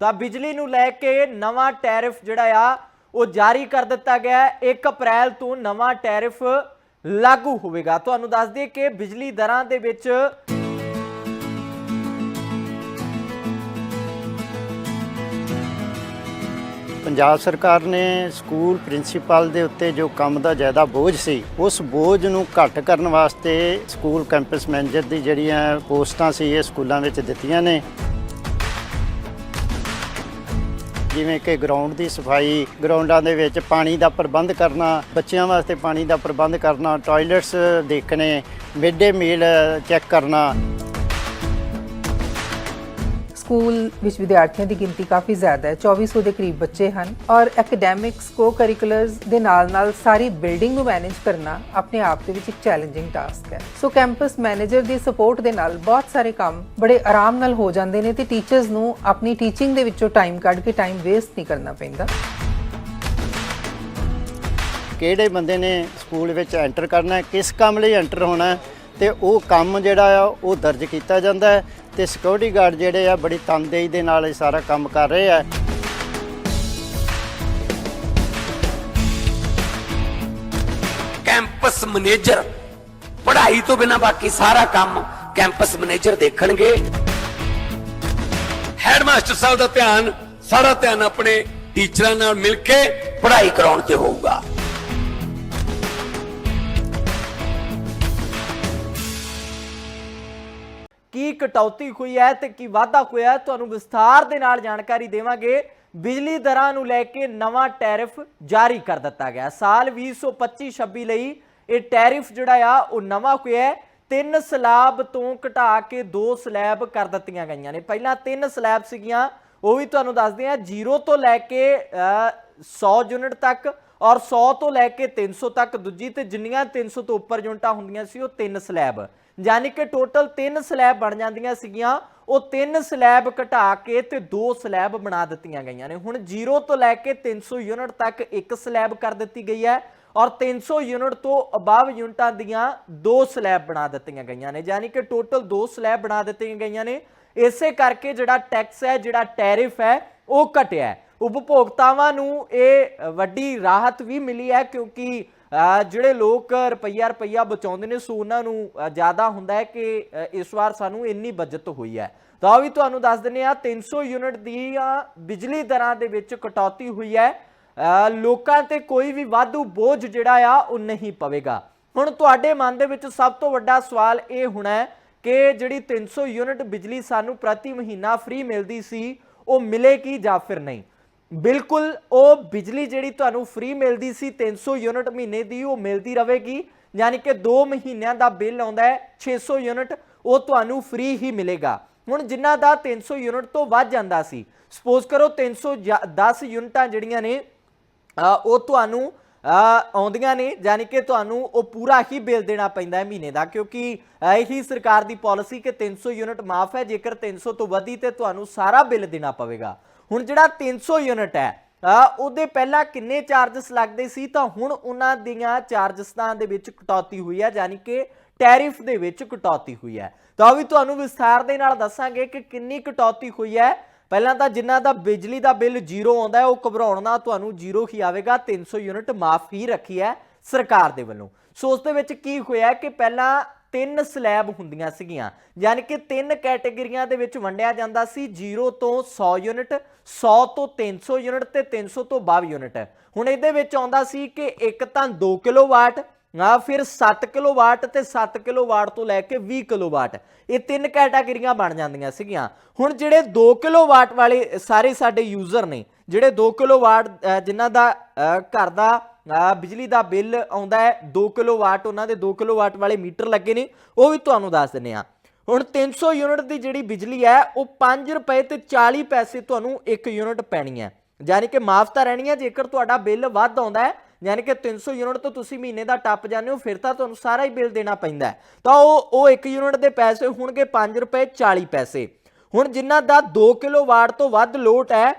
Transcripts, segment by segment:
ਤਾਂ ਬਿਜਲੀ ਨੂੰ ਲੈ ਕੇ ਨਵਾਂ ਟੈਰਿਫ ਜਿਹੜਾ ਆ, ਉਹ ਜਾਰੀ ਕਰ ਦਿੱਤਾ ਗਿਆ ਹੈ। 1 ਅਪ੍ਰੈਲ ਤੋਂ ਨਵਾਂ ਟੈਰਿਫ ਲਾਗੂ ਹੋਵੇਗਾ। ਤੁਹਾਨੂੰ ਦੱਸ ਦਈਏ ਕਿ ਬਿਜਲੀ ਦਰਾਂ ਦੇ ਵਿੱਚ ਪੰਜਾਬ ਸਰਕਾਰ ਨੇ ਸਕੂਲ ਪ੍ਰਿੰਸੀਪਲ ਦੇ ਉੱਤੇ ਜੋ ਕੰਮ ਦਾ ਜ਼ਿਆਦਾ ਬੋਝ ਸੀ, ਉਸ ਬੋਝ ਨੂੰ ਘੱਟ ਕਰਨ ਵਾਸਤੇ ਸਕੂਲ ਕੈਂਪਸ ਮੈਨੇਜਰ ਦੀ ਜਿਹੜੀਆਂ ਪੋਸਟਾਂ ਸੀ, ਇਹ ਸਕੂਲਾਂ ਵਿੱਚ ਦਿੱਤੀਆਂ ਨੇ। ਜਿਵੇਂ ਕਿ ਗਰਾਊਂਡ ਦੀ ਸਫ਼ਾਈ ਗਰਾਊਂਡਾਂ ਦੇ ਵਿੱਚ ਪਾਣੀ ਦਾ ਪ੍ਰਬੰਧ ਕਰਨਾ, ਬੱਚਿਆਂ ਵਾਸਤੇ ਪਾਣੀ ਦਾ ਪ੍ਰਬੰਧ ਕਰਨਾ ਟਾਇਲਟਸ ਦੇਖਣੇ ਮਿਡ ਡੇ ਮੀਲ ਚੈੱਕ ਕਰਨਾ। ਸਕੂਲ ਵਿੱਚ ਵਿਦਿਆਰਥੀਆਂ ਦੀ ਗਿਣਤੀ ਕਾਫੀ ਜ਼ਿਆਦਾ ਹੈ। 2400 ਦੇ ਕਰੀਬ ਬੱਚੇ ਹਨ ਔਰ ਐਕੈਡੈਮਿਕਸ ਕੋ ਕਰਿਕੂਲਰਸ ਦੇ ਨਾਲ-ਨਾਲ ਸਾਰੀ ਬਿਲਡਿੰਗ ਨੂੰ ਮੈਨੇਜ ਕਰਨਾ ਆਪਣੇ ਆਪ ਦੇ ਵਿੱਚ ਇੱਕ ਚੈਲੰਜਿੰਗ ਟਾਸਕ ਹੈ। ਸੋ ਕੈਂਪਸ ਮੈਨੇਜਰ ਦੀ ਸਪੋਰਟ ਦੇ ਨਾਲ ਬਹੁਤ ਸਾਰੇ ਕੰਮ ਬੜੇ ਆਰਾਮ ਨਾਲ ਹੋ ਜਾਂਦੇ ਨੇ ਤੇ ਟੀਚਰਸ ਨੂੰ ਆਪਣੀ ਟੀਚਿੰਗ ਦੇ ਵਿੱਚੋਂ ਟਾਈਮ ਕੱਢ ਕੇ ਟਾਈਮ ਵੇਸਟ ਨਹੀਂ ਕਰਨਾ ਪੈਂਦਾ। ਕਿਹੜੇ ਬੰਦੇ ਨੇ ਸਕੂਲ ਵਿੱਚ ਐਂਟਰ ਕਰਨਾ ਹੈ, ਕਿਸ ਕੰਮ ਲਈ ਐਂਟਰ ਹੋਣਾ ਹੈ ਤੇ ਉਹ ਕੰਮ ਜਿਹੜਾ ਆ ਉਹ ਦਰਜ ਕੀਤਾ ਜਾਂਦਾ ਹੈ। ਤੇ ਸਿਕਿਉਰਿਟੀ ਗਾਰਡ ਜਿਹੜੇ ਆ ਬੜੀ ਤਨਦੇਹੀ ਦੇ ਨਾਲ ਇਹ ਸਾਰਾ ਕੰਮ ਕਰ ਰਹੇ ਆ। ਕੈਂਪਸ ਮੈਨੇਜਰ ਪੜ੍ਹਾਈ ਤੋਂ ਬਿਨਾ ਬਾਕੀ ਸਾਰਾ ਕੰਮ ਕੈਂਪਸ ਮੈਨੇਜਰ ਦੇਖਣਗੇ। ਹੈਡਮਾਸਟਰ ਸਾਹਿਬ ਦਾ ਧਿਆਨ, ਸਾਰਾ ਧਿਆਨ ਆਪਣੇ ਟੀਚਰਾਂ ਨਾਲ ਮਿਲ ਕੇ ਪੜ੍ਹਾਈ ਕਰਾਉਣ ਤੇ ਹੋਊਗਾ। ਕੀ ਕਟੌਤੀ ਹੋਈ ਹੈ ਤੇ ਕੀ ਵਾਧਾ ਹੋਇਆ ਹੈ ਤੁਹਾਨੂੰ ਵਿਸਥਾਰ ਦੇ ਨਾਲ ਜਾਣਕਾਰੀ ਦੇਵਾਂਗੇ। ਬਿਜਲੀ ਦਰਾਂ ਨੂੰ ਲੈ ਕੇ ਨਵਾਂ ਟੈਰਿਫ ਜਾਰੀ ਕਰ ਦਿੱਤਾ ਗਿਆ। ਸਾਲ 2025-26 ਲਈ ਇਹ ਟੈਰਿਫ ਜਿਹੜਾ ਆ ਉਹ ਨਵਾਂ ਹੋਇਆ ਹੈ। ਤਿੰਨ ਸਲੈਬ ਤੋਂ ਘਟਾ ਕੇ ਦੋ ਸਲੈਬ ਕਰ ਦਿੱਤੀਆਂ ਗਈਆਂ ਨੇ। ਪਹਿਲਾਂ ਤਿੰਨ ਸਲੈਬ ਸੀਗੀਆਂ ਉਹ ਵੀ ਤੁਹਾਨੂੰ ਦੱਸਦੇ ਆ 0 ਤੋਂ ਲੈ ਕੇ ਅ, 100 ਯੂਨਿਟ ਤੱਕ ਔਰ 100 ਤੋਂ ਲੈ ਕੇ 300 ਤੱਕ। ਦੂਜੀ ਤੇ ਜਿੰਨੀਆਂ 300 ਤੋਂ ਉੱਪਰ ਯੂਨਿਟਾਂ ਹੁੰਦੀਆਂ ਸੀ ਉਹ ਤਿੰਨ ਸਲੈਬ। ਯਾਨੀ ਕਿ ਟੋਟਲ ਤਿੰਨ ਸਲੈਬ ਬਣ ਜਾਂਦੀਆਂ ਸੀਗੀਆਂ। ਉਹ ਤਿੰਨ ਸਲੈਬ ਘਟਾ ਕੇ ਤੇ ਦੋ ਸਲੈਬ ਬਣਾ ਦਿੱਤੀਆਂ ਗਈਆਂ ਨੇ। ਹੁਣ 0 ਤੋਂ ਲੈ ਕੇ 300 ਯੂਨਿਟ ਤੱਕ ਇੱਕ ਸਲੈਬ ਕਰ ਦਿੱਤੀ ਗਈ ਹੈ ਔਰ 300 ਯੂਨਿਟ ਤੋਂ ਅਬਵ ਯੂਨਿਟਾਂ ਦੀਆਂ ਦੋ ਸਲੈਬ ਬਣਾ ਦਿੱਤੀਆਂ ਗਈਆਂ ਨੇ। ਯਾਨੀ ਕਿ ਟੋਟਲ ਦੋ ਸਲੈਬ ਬਣਾ ਦਿੱਤੀਆਂ ਗਈਆਂ ਨੇ। ਇਸੇ ਕਰਕੇ ਜਿਹੜਾ ਟੈਕਸ ਹੈ, ਜਿਹੜਾ ਟੈਰਿਫ ਹੈ, ਉਹ ਘਟਿਆ ਉਪਭੋਗਤਾਵਾਂ ਨੂੰ ਇਹ ਵੱਡੀ ਰਾਹਤ ਵੀ ਮਿਲੀ ਹੈ ਕਿਉਂਕਿ ਜਿਹੜੇ ਲੋਕ ਰੁਪਈਆ ਰੁਪਈਆ ਬਚਾਉਂਦੇ ਨੇ, ਸੋ ਉਹਨਾਂ ਨੂੰ ਜ਼ਿਆਦਾ ਹੁੰਦਾ ਹੈ ਕਿ ਇਸ ਵਾਰ ਸਾਨੂੰ ਇੰਨੀ ਬਚਤ ਹੋਈ ਹੈ। ਤਾਂ ਉਹ ਵੀ ਤੁਹਾਨੂੰ ਦੱਸ ਦਿੰਨੇ ਆ 300 ਯੂਨਿਟ ਦੀਆਂ ਬਿਜਲੀ ਦਰਾਂ ਦੇ ਵਿੱਚ ਕਟੌਤੀ ਹੋਈ ਹੈ। ਲੋਕਾਂ ਤੇ ਕੋਈ ਵੀ ਵਾਧੂ ਬੋਝ ਜਿਹੜਾ ਆ, ਉਹ ਨਹੀਂ ਪਵੇਗਾ। ਹੁਣ ਤੁਹਾਡੇ ਮਨ ਦੇ ਵਿੱਚ ਸਭ ਤੋਂ ਵੱਡਾ ਸਵਾਲ ਇਹ ਹੋਣਾ ਕਿ ਜਿਹੜੀ 300 ਯੂਨਿਟ ਬਿਜਲੀ ਸਾਨੂੰ ਪ੍ਰਤੀ ਮਹੀਨਾ ਫ੍ਰੀ ਮਿਲਦੀ ਸੀ, ਉਹ ਮਿਲੇਗੀ ਜਾਂ ਫਿਰ ਨਹੀਂ? ਬਿਲਕੁਲ, ਉਹ ਬਿਜਲੀ ਜਿਹੜੀ ਤੁਹਾਨੂੰ ਫ੍ਰੀ ਮਿਲਦੀ ਸੀ 300 ਯੂਨਿਟ ਮਹੀਨੇ ਦੀ, ਉਹ ਮਿਲਦੀ ਰਹੇਗੀ। ਯਾਨੀ ਕਿ 2 ਮਹੀਨਿਆਂ ਦਾ ਬਿੱਲ ਆਉਂਦਾ ਹੈ 600 ਯੂਨਿਟ, ਉਹ ਤੁਹਾਨੂੰ ਫ੍ਰੀ ਹੀ ਮਿਲੇਗਾ। ਹੁਣ ਜਿਨ੍ਹਾਂ ਦਾ 300 ਯੂਨਿਟ ਤੋਂ ਵੱਧ ਜਾਂਦਾ ਸੀ ਸਪੋਜ਼ ਕਰੋ 310 ਯੂਨਿਟਾਂ ਜਿਹੜੀਆਂ ਨੇ ਉਹ ਤੁਹਾਨੂੰ ਆਉਂਦੀਆਂ ਨੇ, ਯਾਨੀ ਕਿ ਤੁਹਾਨੂੰ ਉਹ ਪੂਰਾ ਹੀ ਬਿੱਲ ਦੇਣਾ ਪੈਂਦਾ ਹੈ ਮਹੀਨੇ ਦਾ, ਕਿਉਂਕਿ ਇਹੀ ਸਰਕਾਰ ਦੀ ਪਾਲਿਸੀ ਕਿ 300 ਯੂਨਿਟ ਮਾਫ ਹੈ, ਜੇਕਰ 300 ਤੋਂ ਵਧੀ ਤੇ ਤੁਹਾਨੂੰ ਸਾਰਾ ਬਿੱਲ ਦੇਣਾ ਪਵੇਗਾ। ਹੁਣ ਜਿਹੜਾ 300 ਯੂਨਿਟ ਹੈ ਉਹਦੇ ਪਹਿਲਾਂ ਕਿੰਨੇ ਚਾਰजेस ਲੱਗਦੇ ਸੀ? ਤਾਂ ਹੁਣ ਉਹਨਾਂ ਦੀਆਂ ਚਾਰजेसाਂ ਦੇ ਵਿੱਚ ਕਟੌਤੀ ਹੋਈ ਹੈ, ਯਾਨੀ ਕਿ ਟੈਰਿਫ ਦੇ ਵਿੱਚ ਕਟੌਤੀ ਹੋਈ ਹੈ। ਤਾਂ ਵੀ ਤੁਹਾਨੂੰ ਵਿਸਥਾਰ ਦੇ ਨਾਲ ਦੱਸਾਂਗੇ ਕਿ ਕਿੰਨੀ ਕਟੌਤੀ ਹੋਈ ਹੈ। ਪਹਿਲਾਂ ਤਾਂ ਜਿੰਨਾ ਦਾ ਬਿਜਲੀ ਦਾ ਬਿੱਲ ਜ਼ੀਰੋ ਆਉਂਦਾ ਹੈ, ਉਹ ਘਬਰਾਉਣਾ ਤੁਹਾਨੂੰ ਜ਼ੀਰੋ ਹੀ ਆਵੇਗਾ 300 ਯੂਨਿਟ ਮਾਫ ਹੀ ਰੱਖੀ ਹੈ ਸਰਕਾਰ ਦੇ ਵੱਲੋਂ। ਸੋ ਉਸ ਦੇ ਵਿੱਚ ਕੀ ਹੋਇਆ ਕਿ ਪਹਿਲਾਂ ਤਿੰਨ ਸਲੈਬ ਹੁੰਦੀਆਂ ਸੀਗੀਆਂ ਯਾਨੀ ਕਿ ਤਿੰਨ ਕੈਟਾਗਰੀਆਂ ਦੇ ਵਿੱਚ ਵੰਡਿਆ ਜਾਂਦਾ ਸੀ 0 ਤੋਂ 100 ਯੂਨਿਟ 100 ਤੋਂ 300 ਯੂਨਿਟ ਤੇ 300 ਤੋਂ 22 ਯੂਨਿਟ। ਹੁਣ ਇਹਦੇ ਵਿੱਚ ਆਉਂਦਾ ਸੀ ਕਿ ਇੱਕ ਤਾਂ 2 ਕਿਲੋਵਾਟ ਆ ਫਿਰ 7 ਕਿਲੋਵਾਟ ਤੇ 7 ਕਿਲੋਵਾਟ ਤੋਂ ਲੈ ਕੇ 20 ਕਿਲੋਵਾਟ। ਇਹ ਤਿੰਨ ਕੈਟਾਗਰੀਆਂ ਬਣ ਜਾਂਦੀਆਂ ਸੀਗੀਆਂ। ਹੁਣ ਜਿਹੜੇ 2 ਕਿਲੋਵਾਟ ਵਾਲੇ ਸਾਰੇ ਸਾਡੇ ਯੂਜ਼ਰ ਨੇ ਜਿਹੜੇ 2 ਕਿਲੋਵਾਟ ਅ, ਜਿਨ੍ਹਾਂ ਦਾ ਘਰ ਦਾ ਬਿਜਲੀ ਦਾ ਬਿੱਲ ਆਉਂਦਾ ਹੈ 2 ਕਿਲੋਵਾਟ, ਉਹਨਾਂ ਦੇ 2 ਕਿਲੋਵਾਟ ਵਾਲੇ ਮੀਟਰ ਲੱਗੇ ਨੇ, ਉਹ ਵੀ ਤੁਹਾਨੂੰ ਦੱਸ ਦਿੰਨੇ ਆ ਹੁਣ 300 ਯੂਨਿਟ ਦੀ ਜਿਹੜੀ ਬਿਜਲੀ ਹੈ, ਉਹ 5 ਰੁਪਏ ਤੇ 40 ਪੈਸੇ ਤੁਹਾਨੂੰ 1 ਯੂਨਿਟ ਪੈਣੀ ਹੈ। ਯਾਨੀ ਕਿ ਮਾਫ ਤਾਂ ਰਹਿਣੀ ਹੈ, ਜੇਕਰ ਤੁਹਾਡਾ ਬਿੱਲ ਵੱਧ ਆਉਂਦਾ ਹੈ, ਯਾਨੀ ਕਿ 300 ਯੂਨਿਟ ਤੋਂ ਤੁਸੀਂ ਮਹੀਨੇ ਦਾ ਟੱਪ ਜਾਂਦੇ ਹੋ, ਫਿਰ ਤਾਂ ਤੁਹਾਨੂੰ ਸਾਰਾ ਹੀ ਬਿੱਲ ਦੇਣਾ ਪੈਂਦਾ ਤਾਂ ਉਹ ਉਹ 1 ਯੂਨਿਟ ਦੇ ਪੈਸੇ ਹੋਣਗੇ 5 ਰੁਪਏ 40 ਪੈਸੇ। ਹੁਣ ਜਿਨ੍ਹਾਂ ਦਾ 2 ਕਿਲੋਵਾਟ ਤੋਂ ਵੱਧ ਲੋਟ ਹੈ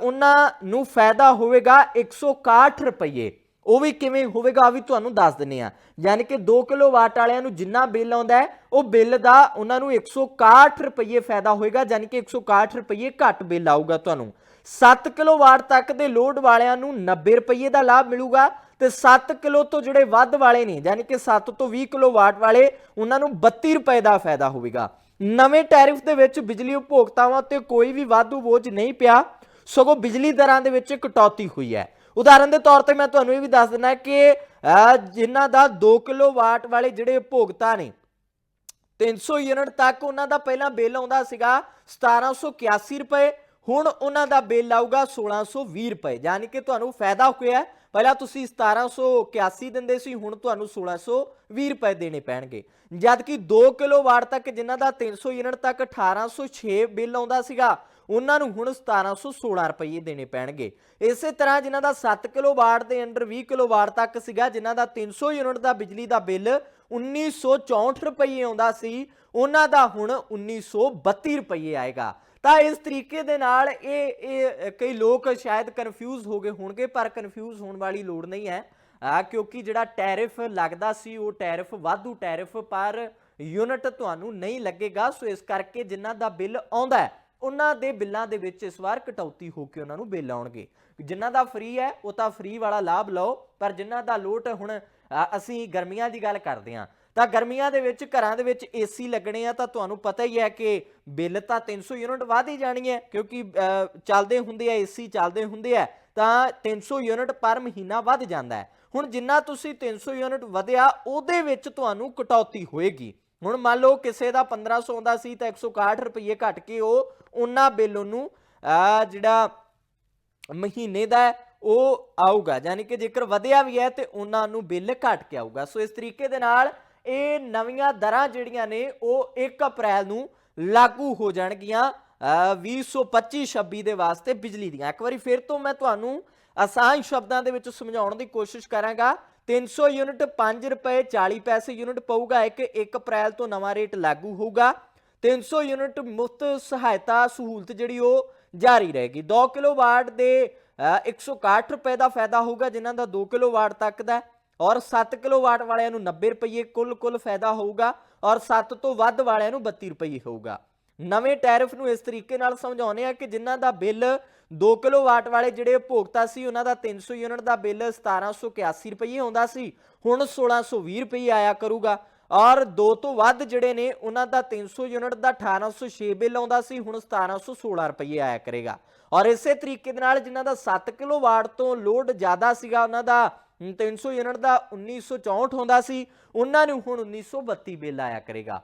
ਉਹਨਾਂ ਨੂੰ ਫਾਇਦਾ ਹੋਵੇਗਾ 161 ਰੁਪਏ ਉਹ ਵੀ ਕਿਵੇਂ ਹੋਵੇਗਾ ਵੀ ਤੁਹਾਨੂੰ ਦੱਸ ਦਿੰਨੇ ਆ ਯਾਨੀ ਕਿ 2 ਕਿਲੋਵਾਟ ਵਾਲਿਆਂ ਨੂੰ ਜਿੰਨਾ ਬਿੱਲ ਆਉਂਦਾ ਹੈ, ਉਹ ਬਿੱਲ ਦਾ ਉਹਨਾਂ ਨੂੰ 161 ਰੁਪਏ ਫਾਇਦਾ ਹੋਏਗਾ ਯਾਨੀ ਕਿ 161 ਰੁਪਏ ਘੱਟ ਬਿੱਲ ਆਊਗਾ ਤੁਹਾਨੂੰ। 7 ਕਿਲੋਵਾਟ ਤੱਕ ਦੇ ਲੋਡ ਵਾਲਿਆਂ ਨੂੰ 90 ਰੁਪਏ ਦਾ ਲਾਭ ਮਿਲੂਗਾ ਤੇ 7 ਕਿਲੋ ਤੋਂ ਜਿਹੜੇ ਵੱਧ ਵਾਲੇ ਨੇ, ਯਾਨੀ ਕਿ 7 ਤੋਂ 20 ਕਿਲੋਵਾਟ ਵਾਲੇ, ਉਹਨਾਂ ਨੂੰ 32 ਰੁਪਏ ਦਾ ਫਾਇਦਾ ਹੋਵੇਗਾ। ਨਵੇਂ ਟੈਰਿਫ ਦੇ ਵਿੱਚ ਬਿਜਲੀ ਉਪਭੋਗਤਾਵਾਂ ਤੇ ਕੋਈ ਵੀ ਵਾਧੂ ਬੋਝ ਨਹੀਂ ਪਿਆ। ਸਗੋਂ ਬਿਜਲੀ ਦਰਾਂ ਦੇ ਵਿੱਚ ਕਟੌਤੀ ਹੋਈ ਹੈ। ਉਦਾਹਰਨ ਦੇ ਤੌਰ ਤੇ ਮੈਂ ਤੁਹਾਨੂੰ ਇਹ ਵੀ ਦੱਸ ਦਿੰਦਾ ਕਿ ਅਹ, ਜਿਨ੍ਹਾਂ ਦਾ 2 ਕਿਲੋਵਾਟ ਵਾਲੇ ਜਿਹੜੇ ਉਪਭੋਗਤਾ ਨੇ 300 ਯੂਨਿਟ ਤੱਕ ਉਹਨਾਂ ਦਾ ਪਹਿਲਾਂ ਬਿੱਲ ਆਉਂਦਾ ਸੀਗਾ 1781 ਰੁਪਏ ਹੁਣ ਉਹਨਾਂ ਦਾ ਬਿੱਲ ਆਊਗਾ 1620 ਰੁਪਏ। ਯਾਨੀ ਕਿ ਤੁਹਾਨੂੰ ਫਾਇਦਾ ਹੋਇਆ। ਪਹਿਲਾਂ ਤੁਸੀਂ 1781 ਦਿੰਦੇ ਸੀ ਹੁਣ ਤੁਹਾਨੂੰ 1620 ਰੁਪਏ ਦੇਣੇ ਪੈਣਗੇ। ਜਦ ਕਿ 2 ਕਿਲੋਵਾਟ ਤੱਕ ਜਿਨ੍ਹਾਂ ਦਾ 300 ਯੂਨਿਟ ਤੱਕ 1806 ਬਿੱਲ ਆਉਂਦਾ ਸੀਗਾ ਉਹਨਾਂ ਨੂੰ ਹੁਣ 1716 ਰੁਪਏ ਦੇਣੇ ਪੈਣਗੇ। ਇਸੇ ਤਰ੍ਹਾਂ ਜਿਨ੍ਹਾਂ ਦਾ 7 ਕਿਲੋਵਾਟ ਦੇ ਅੰਡਰ 20 ਕਿਲੋਵਾਟ ਤੱਕ ਸੀਗਾ, ਜਿਨ੍ਹਾਂ ਦਾ 300 ਯੂਨਿਟ ਦਾ ਬਿਜਲੀ ਦਾ ਬਿੱਲ 1964 ਰੁਪਏ ਆਉਂਦਾ ਸੀ, ਉਹਨਾਂ ਦਾ ਹੁਣ 1932 ਰੁਪਏ ਆਏਗਾ। ਤਾਂ ਇਸ ਤਰੀਕੇ ਦੇ ਨਾਲ ਇਹ ਇਹ ਕਈ ਲੋਕ ਸ਼ਾਇਦ ਕਨਫਿਊਜ਼ ਹੋ ਗਏ ਹੋਣਗੇ, ਪਰ ਕਨਫਿਊਜ਼ ਹੋਣ ਵਾਲੀ ਲੋੜ ਨਹੀਂ ਹੈ। ਆ ਕਿਉਂਕਿ ਜਿਹੜਾ ਟੈਰਿਫ ਲੱਗਦਾ ਸੀ, ਉਹ ਟੈਰਿਫ, ਵਾਧੂ ਟੈਰਿਫ, ਪਰ ਯੂਨਿਟ ਤੁਹਾਨੂੰ ਨਹੀਂ ਲੱਗੇਗਾ, ਸੋ ਇਸ ਕਰਕੇ ਜਿਨ੍ਹਾਂ ਦਾ ਬਿੱਲ ਆਉਂਦਾ ਹੈ ਉਹਨਾਂ ਦੇ ਬਿੱਲਾਂ ਦੇ ਵਿੱਚ ਇਸ ਵਾਰ ਕਟੌਤੀ ਹੋ ਕੇ ਉਹਨਾਂ ਨੂੰ ਬਿੱਲ ਆਉਣਗੇ। ਜਿਨ੍ਹਾਂ ਦਾ ਫ੍ਰੀ ਹੈ, ਉਹ ਤਾਂ ਫ੍ਰੀ ਵਾਲਾ ਲਾਭ ਲਓ, ਪਰ ਜਿਨ੍ਹਾਂ ਦਾ ਲੋਟ ਹੁਣ ਅਸੀਂ ਗਰਮੀਆਂ ਦੀ ਗੱਲ ਕਰਦੇ ਹਾਂ, ਤਾਂ ਗਰਮੀਆਂ ਦੇ ਵਿੱਚ, ਘਰਾਂ ਦੇ ਵਿੱਚ ਏਸੀ ਲੱਗਣੇ ਆ, ਤਾਂ ਤੁਹਾਨੂੰ ਪਤਾ ਹੀ ਹੈ ਕਿ ਬਿੱਲ ਤਾਂ 300 ਯੂਨਿਟ ਵੱਧ ਹੀ ਜਾਣੀ ਹੈ, ਕਿਉਂਕਿ ਚੱਲਦੇ ਹੁੰਦੇ ਆ ਏਸੀ ਚੱਲਦੇ ਹੁੰਦੇ ਆ, ਤਾਂ 300 ਯੂਨਿਟ ਪਰ ਮਹੀਨਾ ਵੱਧ ਜਾਂਦਾ ਹੈ। ਹੁਣ ਜਿੰਨਾ ਤੁਸੀਂ 300 ਯੂਨਿਟ ਵਧਿਆ, ਉਹਦੇ ਵਿੱਚ ਤੁਹਾਨੂੰ ਕਟੌਤੀ ਹੋਏਗੀ। ਹੁਣ ਮੰਨ ਲਓ ਕਿਸੇ ਦਾ 1500 ਆਉਂਦਾ ਸੀ ਤਾਂ 161 ਰੁਪਏ ਘਟ ਕੇ ਉਹ ਉਹਨਾਂ ਬਿੱਲ ਉਹਨੂੰ ਅ, ਜਿਹੜਾ ਮਹੀਨੇ ਦਾ ਉਹ ਆਊਗਾ। ਯਾਨੀ ਕਿ ਜੇਕਰ ਵਧਿਆ ਵੀ ਹੈ ਤੇ ਉਹਨਾਂ ਨੂੰ ਬਿੱਲ ਘਟ ਕੇ ਆਊਗਾ। ਸੋ ਇਸ ਤਰੀਕੇ ਦੇ ਨਾਲ ਇਹ ਨਵੀਆਂ ਦਰਾਂ ਜਿਹੜੀਆਂ ਨੇ ਉਹ 1 ਅਪ੍ਰੈਲ ਨੂੰ ਲਾਗੂ ਹੋ ਜਾਣਗੀਆਂ ਅ, 2025-26 ਦੇ ਵਾਸਤੇ ਬਿਜਲੀ ਦੀਆਂ। ਇੱਕ ਵਾਰੀ ਫਿਰ ਤੋਂ ਮੈਂ ਤੁਹਾਨੂੰ ਆਸਾਨ ਸ਼ਬਦਾਂ ਦੇ ਵਿੱਚ ਸਮਝਾਉਣ ਦੀ ਕੋਸ਼ਿਸ਼ ਕਰਾਂਗਾ। 300 ਯੂਨਿਟ 5 ਰੁਪਏ 40 ਪੈਸੇ ਯੂਨਿਟ ਪਊਗਾ ਇੱਕ 1 ਅਪ੍ਰੈਲ ਤੋਂ ਨਵਾਂ ਰੇਟ ਲਾਗੂ ਹੋਊਗਾ। 300 ਯੂਨਿਟ ਮੁਫਤ ਸਹਾਇਤਾ ਸਹੂਲਤ ਜਿਹੜੀ ਉਹ ਜਾਰੀ ਰਹੇਗੀ। 2 ਕਿਲੋਵਾਟ ਦੇ ਅ, 161 ਰੁਪਏ ਦਾ ਫਾਇਦਾ ਹੋਊਗਾ ਜਿਨ੍ਹਾਂ ਦਾ 2 ਕਿਲੋਵਾਟ ਤੱਕ ਦਾ ਹੈ। ਔਰ 7 ਕਿਲੋਵਾਟ ਵਾਲਿਆਂ ਨੂੰ 90 ਰੁਪਏ ਕੁੱਲ ਕੁੱਲ ਫਾਇਦਾ ਹੋਊਗਾ ਔਰ 7 ਤੋਂ ਵੱਧ ਵਾਲਿਆਂ ਨੂੰ 32 ਰੁਪਏ ਹੋਊਗਾ। ਨਵੇਂ ਟੈਰਿਫ ਨੂੰ ਇਸ ਤਰੀਕੇ ਨਾਲ ਸਮਝਾਉਂਦੇ ਆ ਕਿ ਜਿਨ੍ਹਾਂ ਦਾ ਬਿੱਲ 2 ਕਿਲੋਵਾਟ ਵਾਲੇ ਜਿਹੜੇ ਉਪਭੋਗਤਾ ਸੀ ਉਹਨਾਂ ਦਾ 300 ਯੂਨਿਟ ਦਾ ਬਿੱਲ 1781 ਰੁਪਏ ਆਉਂਦਾ ਸੀ ਹੁਣ 1620 ਰੁਪਏ ਆਇਆ ਕਰੂਗਾ। ਔਰ ਦੋ ਤੋਂ ਵੱਧ ਜਿਹੜੇ ਨੇ ਉਹਨਾਂ ਦਾ 300 ਯੂਨਿਟ ਦਾ 1806 ਬਿੱਲ ਆਉਂਦਾ ਸੀ ਹੁਣ 1716 ਰੁਪਏ ਆਇਆ ਕਰੇਗਾ। ਔਰ ਇਸੇ ਤਰੀਕੇ ਦੇ ਨਾਲ ਜਿਨ੍ਹਾਂ ਦਾ 7 ਕਿਲੋਵਾਟ ਤੋਂ ਲੋਡ ਜ਼ਿਆਦਾ ਸੀਗਾ ਉਹਨਾਂ ਦਾ ਹਮ, 300 ਯੂਨਿਟ ਦਾ 1964 ਹੁੰਦਾ ਸੀ ਉਹਨਾਂ ਨੂੰ ਹੁਣ 1932 ਬਿੱਲ ਆਇਆ ਕਰੇਗਾ।